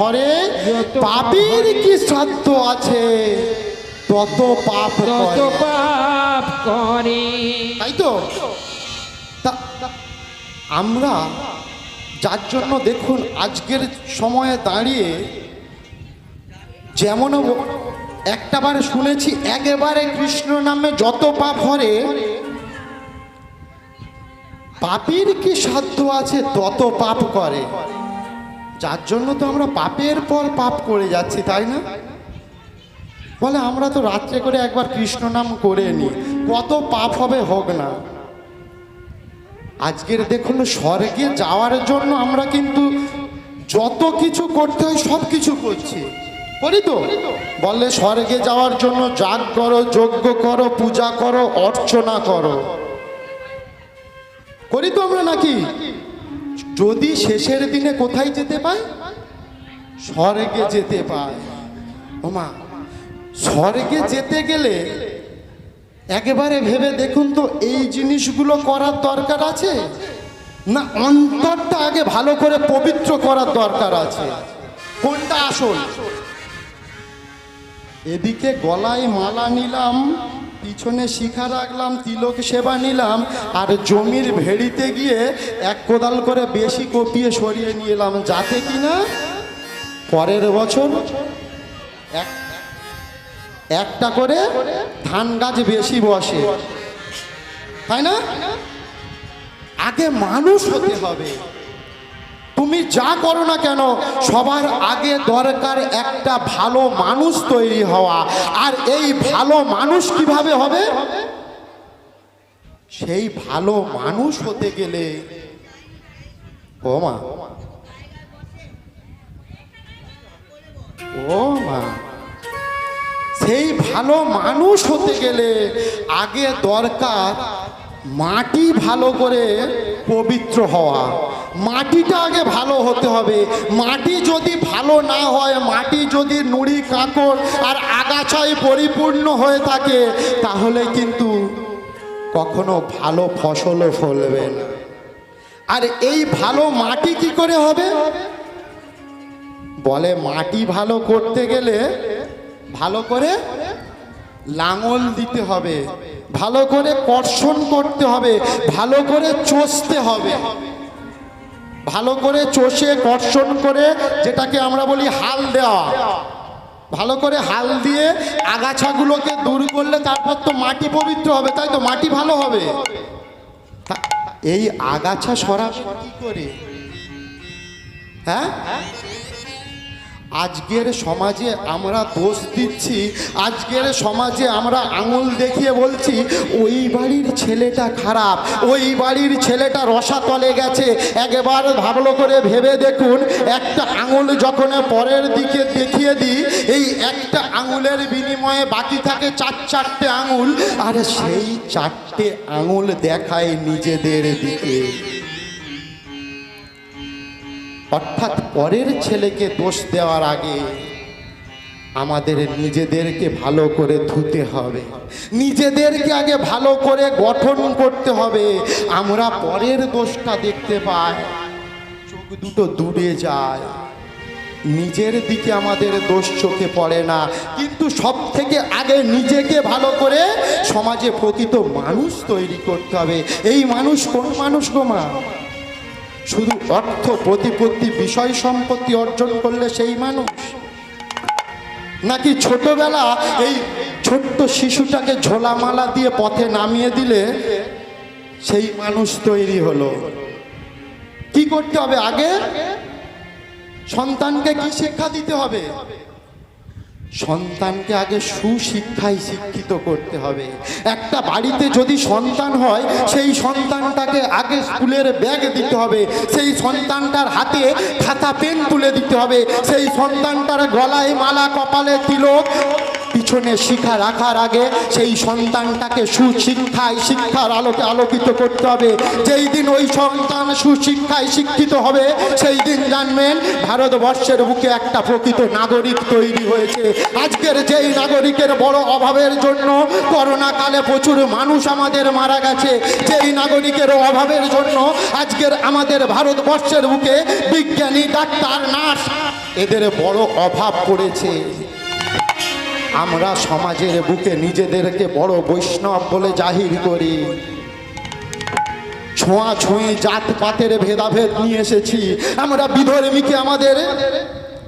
পাপ পাপের কি সাধ্য আছে? তত পাপ তত পাপ করে। তাই তা- আমরা যার জন্য দেখুন আজকের সময়ে দাঁড়িয়ে যেমন একটাবারে শুনেছি একেবারে কৃষ্ণ নামে যত পাপ হরে পাপের কি সাধ্য আছে তত পাপ করে। যার জন্য তো আমরা পাপের পর পাপ করে যাচ্ছি, তাই না? বলে, আমরা তো রাত্রে করে একবার কৃষ্ণ নাম করে নি। কত পাপ হবে হোক না। আজকের দেখুন, স্বর্গে যাওয়ার জন্য আমরা কিন্তু যত কিছু করতে হয়, সব কিছু করছি। করি তো? বললে স্বর্গে যাওয়ার জন্য যাগ করো, যজ্ঞ করো, পূজা করো, অর্চনা করো। করি তো আমরা নাকি? যদি শেষের দিনে কোথায় যেতে পাই স্বর্গে যেতে পাই ওমা স্বর্গে যেতে গেলে একেবারে ভেবে দেখুন তো, এই জিনিসগুলো করার দরকার আছে? না, অন্তরটা আগে ভালো করে পবিত্র করার দরকার আছে? কোনটা আসল? এদিকে গলায় মালা নিলাম পিছনে শিখা রাখলাম, তিলক সেবা নিলাম, আর জমির ভেড়িতে গিয়ে এক কোদাল করে বেশি কপিয়ে সরিয়ে নিয়ে এলাম। যাতে কিনা পরের বছর এক, একটা করে ধান গাছ বেশি বসে। তাই না? আগে মানুষ হতে হবে। তুমি যা করো না কেন, সবার আগে দরকার একটা ভালো মানুষ তৈরি হওয়া। আর এই ভালো মানুষ কীভাবে হবে? সেই ভালো মানুষ হতে গেলে ও মা। ও মা। সেই ভালো মানুষ হতে গেলে আগে দরকার মাটি ভালো করে পবিত্র হওয়া। মাটিটা আগে ভালো হতে হবে। মাটি যদি ভালো না হয়, মাটি যদি নুড়ি কাঁকড় আর আগাছায় পরিপূর্ণ হয়ে থাকে, তাহলে কিন্তু কখনো ভালো ফসলও ফলবে না। আর এই ভালো মাটি কি করে হবে? বলে মাটি ভালো করতে গেলে ভালো করে লাঙল দিতে হবে, ভালো করে কর্ষণ করতে হবে, ভালো করে চষতে হবে। ভালো করে চষে, কর্ষণ করে যেটাকে আমরা বলি হাল দেওয়া। ভালো করে হাল দিয়ে আগাছাগুলোকে দূর করলে তারপর তো মাটি পবিত্র হবে, তাই তো? মাটি ভালো হবে। এই আগাছা সরাসরি করে? হ্যাঁ? আজকের সমাজে আমরা দোষ দিচ্ছি, আজকের সমাজে আমরা আঙুল দেখিয়ে বলছি, ওই বাড়ির ছেলেটা খারাপ, ওই বাড়ির ছেলেটা রসাতলে গেছে। একবার ভালো করে ভেবে দেখুন, একটা আঙুল যখন পরের দিকে দেখিয়ে দিই, এই একটা আঙুলের বিনিময়ে বাকি থাকে চার চারটে আঙুল। আর সেই চারটে আঙুল দেখায় নিজেদের দিকে। অর্থাৎ পরের ছেলেকে দোষ দেওয়ার আগে আমাদের নিজেদেরকে ভালো করে ধুতে হবে। নিজেদেরকে আগে ভালো করে গঠন করতে হবে। আমরা পরের দোষটা দেখতে পাই। চোখ দুটো দূরে যায়। নিজের দিকে আমাদের দোষ চোখে পড়ে না। কিন্তু সব থেকে আগে নিজেকে ভালো করে সমাজে প্রকৃত মানুষ তৈরি করতে হবে। এই মানুষ কোন মানুষ গো মা? শুধু অর্থ প্রতিপত্তি, বিষয় সম্পত্তি অর্জন করলে সেই মানুষ। নাকি ছোটবেলা এই ছোট্ট শিশুটাকে ঝোলামালা দিয়ে পথে নামিয়ে দিলে সেই মানুষ তৈরি হলো? কি করতে হবে আগে? সন্তানকে কি শিক্ষা দিতে হবে? সন্তানকে আগে সুশিক্ষায় শিক্ষিত করতে হবে। একটা বাড়িতে যদি সন্তান হয়, সেই সন্তানটাকে আগে স্কুলের ব্যাগ দিতে হবে। সেই সন্তানটার হাতে খাতা, পেন তুলে দিতে হবে। সেই সন্তানটার গলায় মালা, কপালে তিলক পিছনে শিখা রাখার আগে সেই সন্তানটাকে সুশিক্ষায়, শিক্ষার আলোকে আলোকিত করতে হবে। যেই দিন ওই সন্তান সুশিক্ষায় শিক্ষিত হবে, সেই দিন জানবেন ভারতবর্ষের বুকে একটা প্রকৃত নাগরিক তৈরি হয়েছে। আজকের যেই নাগরিকের বড় অভাবের জন্য করোনা কালে প্রচুর মানুষ আমাদের মারা গেছে, যেই নাগরিকের অভাবের জন্য আজকের আমাদের ভারতবর্ষের বুকে বিজ্ঞানী ডাক্তার নার্স এদের বড় অভাব পড়েছে। আমরা সমাজের বুকে নিজেদেরকে বড় বৈষ্ণব বলে জাহির করি। ছোঁয়া ছোঁয়ে জাত পাতের ভেদাভেদ নিয়ে এসেছি। আমরা বিধর্মীকে আমাদের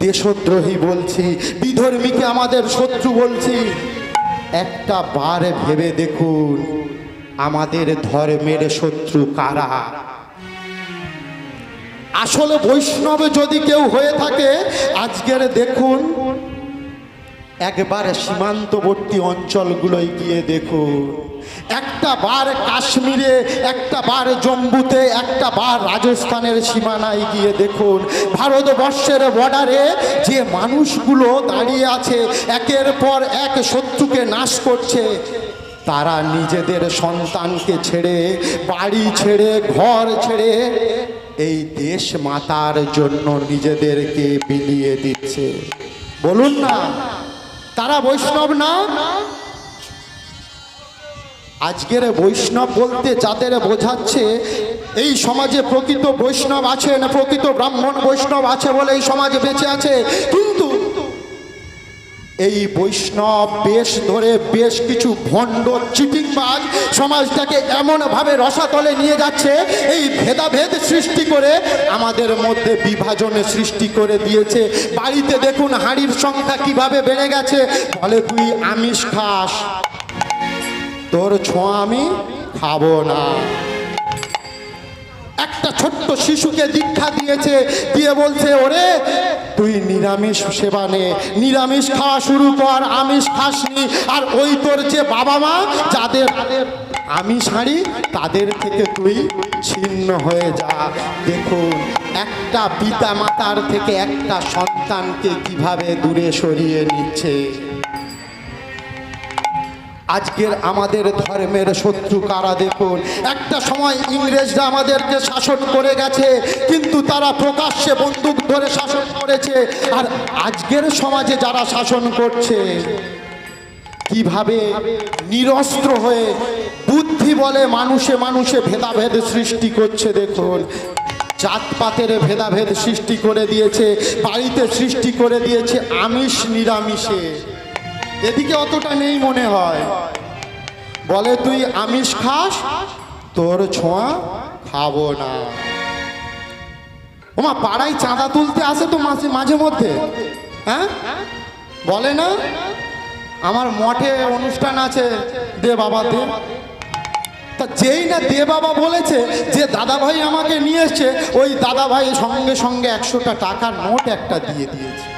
দেশদ্রোহী বলছি, বিধর্মীকে আমাদের শত্রু বলছি। একটা বার ভেবে দেখুন, আমাদের ধর্মের শত্রু কারা? আসলে বৈষ্ণব যদি কেউ হয়ে থাকে, আজকের দেখুন একবার সীমান্তবর্তী অঞ্চলগুলোয় গিয়ে দেখুন একটা বার কাশ্মীরে, একটা বার জম্বুতে একটা বার রাজস্থানের সীমানায় গিয়ে দেখুন, ভারতবর্ষের বর্ডারে যে মানুষগুলো দাঁড়িয়ে আছে, একের পর এক শত্রুকে নাশ করছে, তারা নিজেদের সন্তানকে ছেড়ে, বাড়ি ছেড়ে, ঘর ছেড়ে এই দেশ মাতার জন্য নিজেদেরকে বিলিয়ে দিচ্ছে। বলুন না। তারা বৈষ্ণব না? আজকের বৈষ্ণব বলতে যাদের বোঝাচ্ছে, এই সমাজে প্রকৃত বৈষ্ণব আছে না প্রকৃত ব্রাহ্মণ বৈষ্ণব আছে বলে এই সমাজ বেঁচে আছে, কিন্তু এই বৈষ্ণব বেশ ধরে বেশ কিছু ভণ্ড চিটিংবাজ সমাজটাকে এমনভাবে রসাতলে নিয়ে যাচ্ছে, এই ভেদাভেদ সৃষ্টি করে আমাদের মধ্যে বিভাজনের সৃষ্টি করে দিয়েছে। বাড়িতে দেখুন হাঁড়ির সংখ্যা কীভাবে বেড়ে গেছে। বলে, তুই আমিষ খাস, তোর ছোঁয়া আমি খাব না। একটা ছোট্ট শিশুকে দীক্ষা দিয়েছে, দিয়ে বলছে, ওরে, তুই নিরামিষ সেবা নে। নিরামিষ খাওয়া শুরু কর, আমিষ খাসনি। আর ওই তোর যে বাবা মা, যাদের আমিষ হাঁড়ি তাদের থেকে তুই ছিন্ন হয়ে যা। দেখুন, একটা পিতা মাতার থেকে একটা সন্তানকে কীভাবে দূরে সরিয়ে নিচ্ছে? আজকের আমাদের ধর্মের শত্রু কারা দেখুন? একটা সময় ইংরেজরা আমাদেরকে শাসন করে গেছে, কিন্তু তারা প্রকাশ্যে বন্দুক ধরে শাসন করেছে। আর আজকের সমাজে যারা শাসন করছে, কীভাবে নিরস্ত্র হয়ে বুদ্ধি বলে মানুষে মানুষে ভেদাভেদ সৃষ্টি করছে দেখুন। জাতপাতের ভেদাভেদ সৃষ্টি করে দিয়েছে, বাড়িতে সৃষ্টি করে দিয়েছে আমিষ নিরামিষে। এদিকে অতটা নেই মনে হয়। বলে, তুই আমিষ খাস, তোর ছোঁয়া খাব না। ওমা, পাড়ায় চাঁদা তুলতে আসে তো মাঝে মাঝে মধ্যে। হ্যাঁ? বলে না, আমার মঠে অনুষ্ঠান আছে, দে বাবা, দে। তা যেই না দে বাবা বলেছে, যে দাদা ভাই আমাকে নিয়ে এসছে, ওই দাদা ভাই সঙ্গে সঙ্গে একশোটা টাকা নোট একটা দিয়ে দিয়েছে।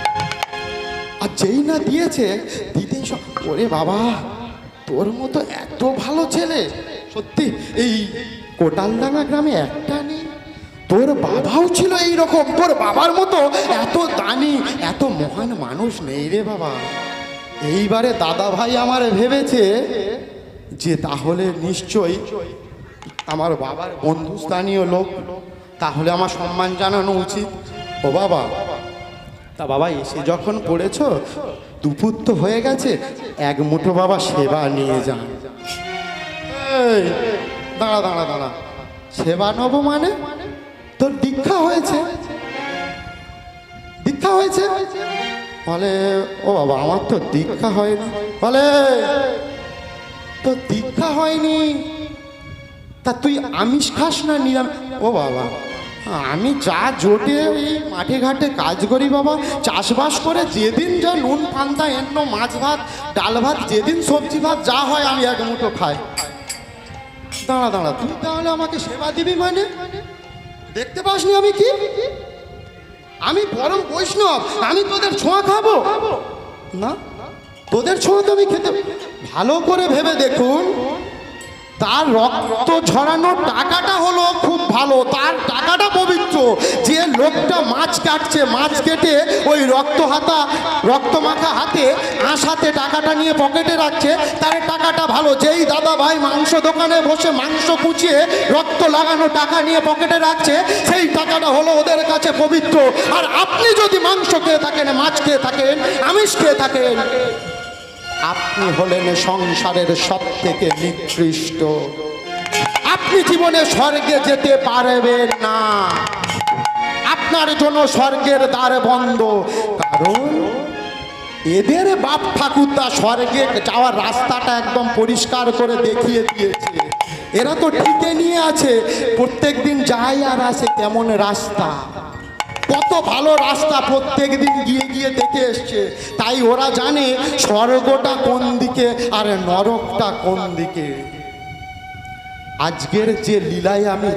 আর যেই না দিয়েছে সব, ওরে বাবা, তোর মতো এত ভালো ছেলে, সত্যি, এই কোটালডাঙ্গা গ্রামে একটা নেই। তোর বাবাও ছিল এই রকম তোর বাবার মতো এত দানি এত মহান মানুষ নেই রে বাবা। এইবারে দাদা ভাই আমার ভেবেছে যে তাহলে নিশ্চয়ই আমার বাবার বন্ধুস্থানীয় লোক, তাহলে আমার সম্মান জানানো উচিত। ও বাবা তা বাবা এসে যখন পড়েছ দুপুর তো হয়ে গেছে এক মুঠো বাবা সেবা নিয়ে যান। দাঁড়া দাঁড়া দাঁড়া। সেবা নেব মানে? তোর দীক্ষা হয়েছে। দীক্ষা হয়েছে? বলে ও বাবা আমার তো দীক্ষা হয়নি। বলে তো দীক্ষা হয়নি? তা তুই আমিষ খাস না নিরামিষ? ও বাবা আমি যা জোটে এই মাঠে ঘাটে কাজ করি বাবা, চাষবাস করে যেদিন যা নুন পান্তা, এন্ন মাছ ভাত, ডাল ভাত, যেদিন সবজি ভাত, যা হয় আমি এক মুঠো খাই। দাঁড়া দাঁড়া তুই তাহলে আমাকে সেবা দিবি মানে? দেখতে পাসনি আমি কি? আমি পরম বৈষ্ণব, আমি তোদের ছোঁয়া খাব? না? তোদের ছোঁয়া তো আমি খেতে ভালো করে ভেবে দেখুন। তার রক্ত ঝরানোর টাকাটা হলো খুব ভালো, তার টাকাটা পবিত্র। যে লোকটা মাছ কাটছে, মাছ কেটে ওই রক্ত হাতা রক্ত মাখা হাতে আঁশ হাতে টাকাটা নিয়ে পকেটে রাখছে, তার টাকাটা ভালো। যেই দাদা ভাই মাংস দোকানে বসে মাংস কুচিয়ে রক্ত লাগানো টাকা নিয়ে পকেটে রাখছে, সেই টাকাটা হলো ওদের কাছে পবিত্র। আর আপনি যদি মাংস খেয়ে থাকেন, মাছ খেয়ে থাকেন, আমিষ খেয়ে থাকেন আপনি হলেন সংসারের সব থেকে নিকৃষ্ট। আপনি জীবনে স্বর্গে যেতে পারবেন না। আপনার জন্য স্বর্গের দ্বার বন্ধ। কারণ এদের বাপ ঠাকুরদা স্বর্গে যাওয়ার রাস্তাটা একদম পরিষ্কার করে দেখিয়ে দিয়েছে। এরা তো ঠিকে নিয়ে আছে। প্রত্যেক দিন যায় আর আসে কেমন রাস্তা। কত ভালো রাস্তা প্রত্যেক দিন গিয়ে গিয়ে দেখে এসছে। তাই ওরা জানে স্বর্গটা কোন দিকে আর নরকটা কোন দিকে। আজকের যে লীলায় আমি